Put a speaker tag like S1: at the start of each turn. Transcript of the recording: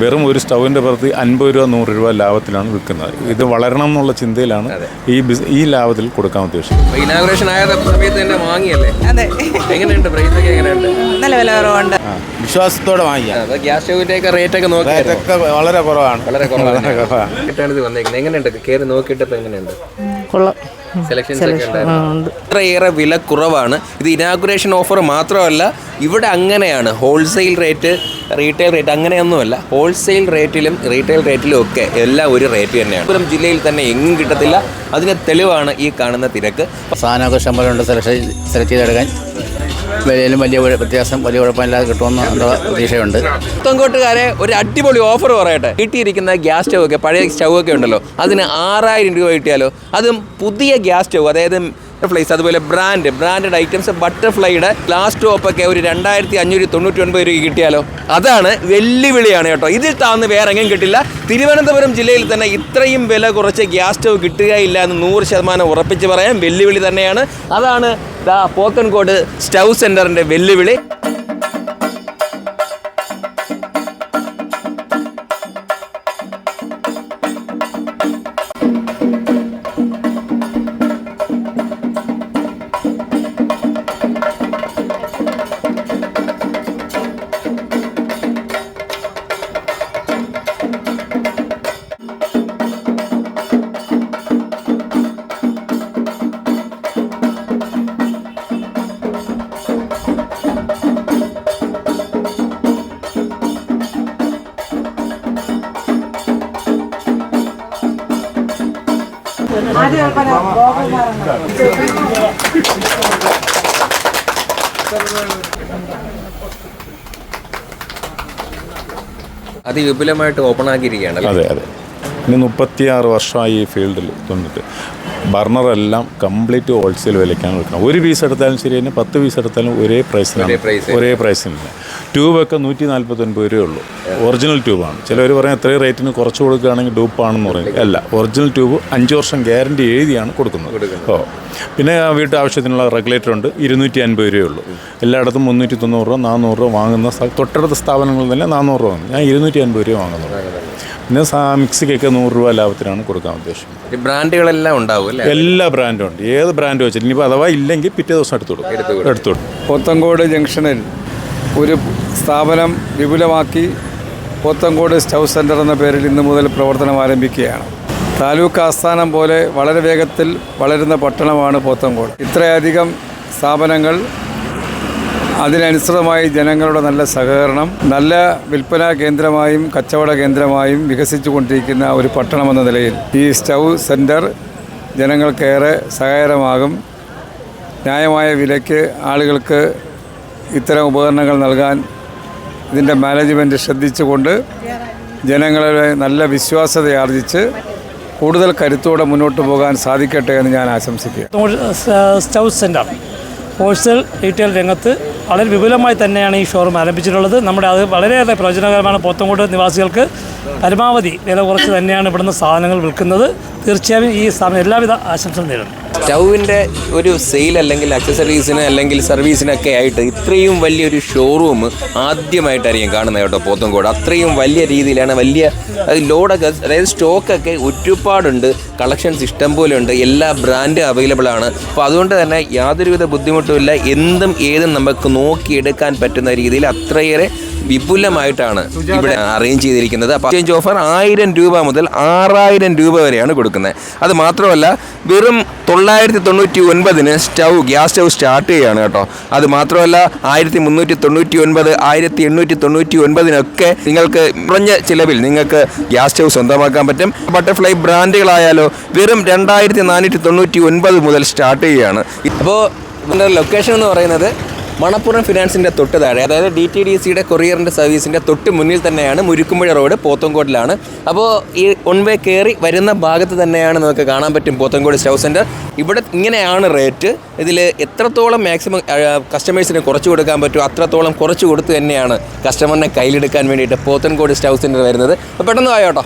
S1: വെറും ഒരു സ്റ്റൗവിന്റെ പുറത്ത് അൻപത് രൂപ നൂറ് രൂപ ലാഭത്തിലാണ് വിൽക്കുന്നത്. ഇത് വളരണം എന്നുള്ള ചിന്തയിലാണ് ഈ ബിസ് ഈ ലാഭത്തിൽ കൊടുക്കാൻ ഉദ്ദേശിക്കുന്നത്.
S2: ഇനാഗുറേഷൻ ആയ സമയത്ത് തന്നെ വാങ്ങിയല്ലേ
S3: അതെ.
S2: എങ്ങനെയുണ്ട്? പ്രൈസ് ഒക്കെ എങ്ങനെയുണ്ട്?
S3: നല്ല വില കുറവുണ്ട്.
S4: വിശ്വാസത്തോടെ വാങ്ങിക്കാം
S2: ഗ്യാസ് റേറ്റ് ഒക്കെ നോക്കി
S4: വളരെ കുറവാണ്.
S2: വളരെ കുറവാണ്. വന്നേക്കുന്നത്. എങ്ങനെയുണ്ട്? കയറി എങ്ങനെയുണ്ട്?
S3: കൊള്ളാം.
S2: ഇത്രയേറെ വില കുറവാണ്. ഇത് ഇനാഗുറേഷൻ ഓഫർ മാത്രമല്ല ഇവിടെ അങ്ങനെയാണ്. ഹോൾസെയിൽ റേറ്റ് റീറ്റെയിൽ റേറ്റ് അങ്ങനെയൊന്നുമല്ല. ഹോൾസെയിൽ റേറ്റിലും റീറ്റെയിൽ റേറ്റിലും ഒക്കെ എല്ലാം ഒരു റേറ്റ് തന്നെയാണ്. പുരം ജില്ലയിൽ തന്നെ എങ്ങും കിട്ടത്തില്ല. അതിന് തെളിവാണ് ഈ കാണുന്ന തിരക്ക്.
S4: സാധനമൊക്കെ ശമ്പളമുണ്ട് സെലക്ഷൻ സെലക്ട് ചെയ്തെടുക്കാൻ. വിലയിലും വലിയ വ്യത്യാസം വലിയ കുഴപ്പമില്ലാതെ കിട്ടുമെന്ന് പ്രതീക്ഷയുണ്ട്.
S2: തൊങ്കോട്ടുകാരെ ഒരു അടിപൊളി ഓഫർ പറയട്ടെ. കിട്ടിയിരിക്കുന്ന ഗ്യാസ് സ്റ്റൗ ഒക്കെ പഴയ സ്റ്റൗ ഒക്കെ ഉണ്ടല്ലോ. അതിന് ആറായിരം രൂപ കിട്ടിയാലോ? അതും പുതിയ ഗ്യാസ് സ്റ്റൗ അതായത് ഫ്ലൈസ് അതുപോലെ ബ്രാൻഡ് ബ്രാൻഡഡ് ഐറ്റംസ് ബട്ടർഫ്ലൈയുടെ ഗ്ലാസ് ടോപ്പൊക്കെ ഒരു രണ്ടായിരത്തി അഞ്ഞൂറ്റി തൊണ്ണൂറ്റി ഒൻപത് രൂപ കിട്ടിയാലോ? അതാണ് വെല്ലുവിളിയാണ് കേട്ടോ. ഇതിൽ താന്ന് വേറെ എങ്ങും കിട്ടില്ല. തിരുവനന്തപുരം ജില്ലയിൽ തന്നെ ഇത്രയും വില കുറച്ച് ഗ്യാസ് സ്റ്റൗ കിട്ടുകയില്ല എന്ന് നൂറ് ശതമാനം ഉറപ്പിച്ച് പറയാം വെല്ലുവിളി തന്നെയാണ്. അതാണ് ദാ പോത്തൻകോട് സ്റ്റൗ സെന്ററിന്റെ വെല്ലുവിളി. അതിവിപുലമായിട്ട് ഓപ്പൺ ആക്കിയിരിക്കുകയാണ്
S1: അതെ അതെ. ഇനി മുപ്പത്തിയാറ് വർഷമായി ഈ ഫീൽഡിൽ തന്നിട്ട് ബർണറെല്ലാം കംപ്ലീറ്റ് ഹോൾസെയിൽ വിലയ്ക്കാണ് വിൽക്കുന്നത്. ഒരു പീസ് എടുത്താലും ശരി തന്നെ പത്ത് പീസ് എടുത്താലും ഒരേ പ്രൈസിനാണ്
S2: ഒരേ price.
S1: ട്യൂബൊക്കെ നൂറ്റി നാൽപ്പത്തൊൻപത് രൂപയേ ഉള്ളൂ. ഒറിജിനൽ ട്യൂബാണ്. ചിലവർ പറയും എത്രയും റേറ്റിന് കുറച്ച് കൊടുക്കുകയാണെങ്കിൽ ഡൂപ്പാണെന്ന് പറയും. അല്ല ഒറിജിനൽ ട്യൂബ് അഞ്ച് വർഷം ഗ്യാരണ്ടി എഴുതിയാണ് കൊടുക്കുന്നത്. ഓ. പിന്നെ ആ വീട്ടു ആവശ്യത്തിനുള്ള റെഗുലേറ്റർ ഉണ്ട്. ഇരുന്നൂറ്റി അൻപത് രൂപയേ ഉള്ളൂ. എല്ലായിടത്തും മുന്നൂറ്റി തൊണ്ണൂറ് രൂപ നാനൂറ് രൂപ വാങ്ങുന്ന തൊട്ടടുത്ത സ്ഥാപനങ്ങളിൽ തന്നെ നാനൂറ് രൂപ വാങ്ങും. ഞാൻ ഇരുന്നൂറ്റി അൻപത് രൂപ വാങ്ങുന്നത് പിന്നെ സാ മിക്സിക്കൊക്കെ നൂറ് രൂപ ലാഭത്തിനാണ് കൊടുക്കാൻ ഉദ്ദേശിക്കുന്നത്.
S2: ഈ ബ്രാൻഡുകളെല്ലാം ഉണ്ടാവും അല്ലേ?
S1: എല്ലാ ബ്രാൻഡും ഉണ്ട്. ഏത് ബ്രാൻഡ് വെച്ചിട്ട് ഇനിയിപ്പോൾ അഥവാ ഇല്ലെങ്കിൽ പിറ്റേ ദിവസം എടുത്തു കൊടുക്കും. എടുത്തു കൊടുക്കും.
S5: പോത്തങ്കോട് ജംഗ്ഷനിൽ ഒരു സ്ഥാപനം വിപുലമാക്കി പോത്തങ്കോട് സ്റ്റൗ സെന്റർ എന്ന പേരിൽ ഇന്നു മുതൽ പ്രവർത്തനം ആരംഭിക്കുകയാണ്. താലൂക്ക് ആസ്ഥാനം പോലെ വളരെ വേഗത്തിൽ വളരുന്ന പട്ടണമാണ് പോത്തങ്കോട്. ഇത്രയധികം സ്ഥാപനങ്ങൾ അതിനനുസൃതമായി ജനങ്ങളുടെ നല്ല സഹകരണം നല്ല വിൽപ്പനാ കേന്ദ്രമായും കച്ചവട കേന്ദ്രമായും വികസിച്ചു കൊണ്ടിരിക്കുന്ന ഒരു പട്ടണമെന്ന നിലയിൽ ഈ സ്റ്റൗ സെന്റർ ജനങ്ങൾക്കേറെ സഹായകരമാകും. ന്യായമായ വിലയ്ക്ക് ആളുകൾക്ക് ഇത്തരം ഉപകരണങ്ങൾ നൽകാൻ ഇതിന്റെ മാനേജ്മെന്റ് ശ്രദ്ധിച്ചുകൊണ്ട് ജനങ്ങളെ നല്ല വിശ്വാസതയാർജിച്ച് കൂടുതൽ കരുത്തോടെ മുന്നോട്ട് പോകാൻ സാധിക്കട്ടെ എന്ന് ഞാൻ ആശംസിക്കുക
S6: സ്റ്റൗ സെന്റർ ഹോൾസെയിൽ റീറ്റെയിൽ രംഗത്ത് വളരെ വിപുലമായി തന്നെയാണ് ഈ ഷോറൂം ആരംഭിച്ചിട്ടുള്ളത്. നമ്മുടെ അത് വളരെയേറെ പ്രയോജനകരമാണ്. പോത്തങ്കോട് നിവാസികൾക്ക് പരമാവധി വില കുറച്ച് തന്നെയാണ് ഇവിടുന്ന് സാധനങ്ങൾ വിൽക്കുന്നത്. തീർച്ചയായും ഈ സമയം എല്ലാവിധ ആശംസകളും നേരുന്നു.
S2: സ്റ്റൗവിന്റെ ഒരു സെയിൽ അല്ലെങ്കിൽ അക്സസറീസിന് അല്ലെങ്കിൽ സർവീസിനൊക്കെ ആയിട്ട് ഇത്രയും വലിയൊരു ഷോറൂം ആദ്യമായിട്ടായിരിക്കും കാണുന്നത് കേട്ടോ പോത്തൻകോട് അത്രയും വലിയ രീതിയിലാണ് വലിയ അത് ലോഡൊക്കെ അതായത് സ്റ്റോക്കൊക്കെ ഒരുപാടുണ്ട്. കളക്ഷൻസ് ഇഷ്ടം പോലെ ഉണ്ട് എല്ലാ ബ്രാൻഡും അവൈലബിൾ ആണ്. അപ്പോൾ അതുകൊണ്ട് തന്നെ യാതൊരുവിധ ബുദ്ധിമുട്ടുമില്ല എന്തും ഏതും നമുക്ക് നോക്കിയെടുക്കാൻ പറ്റുന്ന രീതിയിൽ അത്രയേറെ വിപുലമായിട്ടാണ് ഇവിടെ അറേഞ്ച് ചെയ്തിരിക്കുന്നത്. അപ്പോൾ എക്സ്ചേഞ്ച് ഓഫർ ആയിരം രൂപ മുതൽ ആറായിരം രൂപ വരെയാണ് കൊടുക്കുന്നത്. അത് മാത്രമല്ല വെറും തൊള്ളായിരത്തി തൊണ്ണൂറ്റി ഒൻപതിന് സ്റ്റൗ ഗ്യാസ് സ്റ്റൗ സ്റ്റാർട്ട് ചെയ്യുകയാണ് കേട്ടോ. അത് മാത്രമല്ല ആയിരത്തി മുന്നൂറ്റി തൊണ്ണൂറ്റി ഒൻപത് ആയിരത്തി എണ്ണൂറ്റി തൊണ്ണൂറ്റി ഒൻപതിനൊക്കെ നിങ്ങൾക്ക് കുറഞ്ഞ ചിലവിൽ നിങ്ങൾക്ക് ഗ്യാസ് സ്റ്റൗ സ്വന്തമാക്കാൻ പറ്റും. ബട്ടർഫ്ലൈ ബ്രാൻഡുകളായാലോ വെറും രണ്ടായിരത്തി നാനൂറ്റി തൊണ്ണൂറ്റി ഒൻപത് മുതൽ സ്റ്റാർട്ട് ചെയ്യുകയാണ്. ഇതിന്റെ ലൊക്കേഷൻ എന്ന് പറയുന്നത് മണപ്പുറം ഫിനാൻസിന്റെ തൊട്ട് താഴെ അതായത് ഡി ടി ഡി സിയുടെ കൊറിയറിന്റെ സർവീസിന്റെ തൊട്ട് മുന്നിൽ തന്നെയാണ് മുരുക്കുമ്പുഴ റോഡ് പോത്തങ്കോട്ടിലാണ്. അപ്പോൾ ഈ ഒൺ വേ കയറി വരുന്ന ഭാഗത്ത് തന്നെയാണ് നമുക്ക് കാണാൻ പറ്റും പോത്തങ്കോട് സ്റ്റൗ സെന്റർ ഇവിടെ ഇങ്ങനെയാണ് റേറ്റ്. ഇതിൽ എത്രത്തോളം മാക്സിമം കസ്റ്റമേഴ്സിന് കുറച്ച് കൊടുക്കാൻ പറ്റുമോ അത്രത്തോളം കുറച്ച് കൊടുത്ത് തന്നെയാണ് കസ്റ്റമറിനെ കയ്യിലെടുക്കാൻ വേണ്ടിയിട്ട് പോത്തൻകോട് സ്റ്റൗ സെന്റർ വരുന്നത്. പെട്ടെന്ന് ആയോട്ടോ